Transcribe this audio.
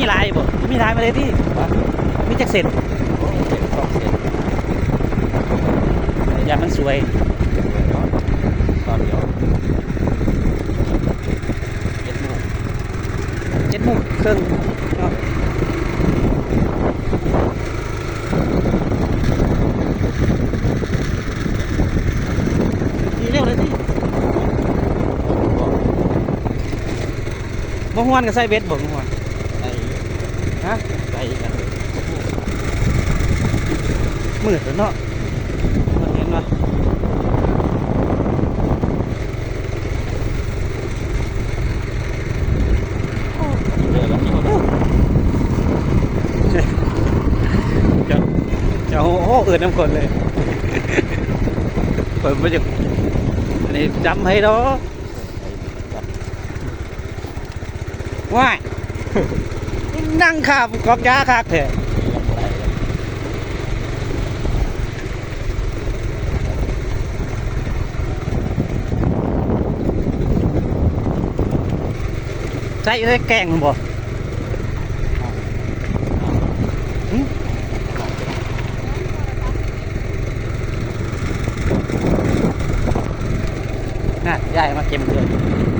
มีลายบ่มีลายมาเลยที่มีจักเสร็จโอ้เจ็ดสองเจ็ดอย่ามันสวยเนาะตอนเดียวเจ็ดโมงเจ็ดโมงครึ่งเนาะดีเร็วเลยที่บ่ฮวนก็ใส่เบ็ดบ่บ่ฮวนใส่ ฮะใส่กันมืดแล้วเนาะมันเห็นว่าเดือดแล้วที่เขาจะจะโอ้โหเอิดน้ำคนเลยเปิดมาจากอันนี้จำให้เนาะจับว่าย นั่งขับกอบยาคักแท้ลำไรใส่ได้แกงบ่น่ะยายมาเก็บเลือ